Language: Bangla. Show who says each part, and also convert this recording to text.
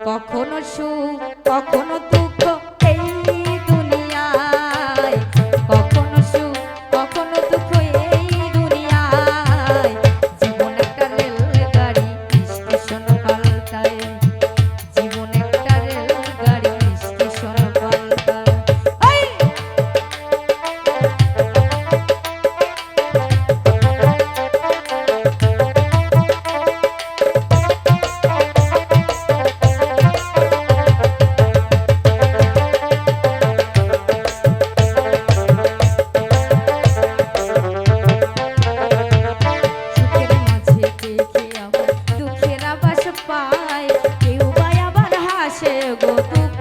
Speaker 1: কখনো সুখ কখনো দুঃখ হাসে গো দুঃখ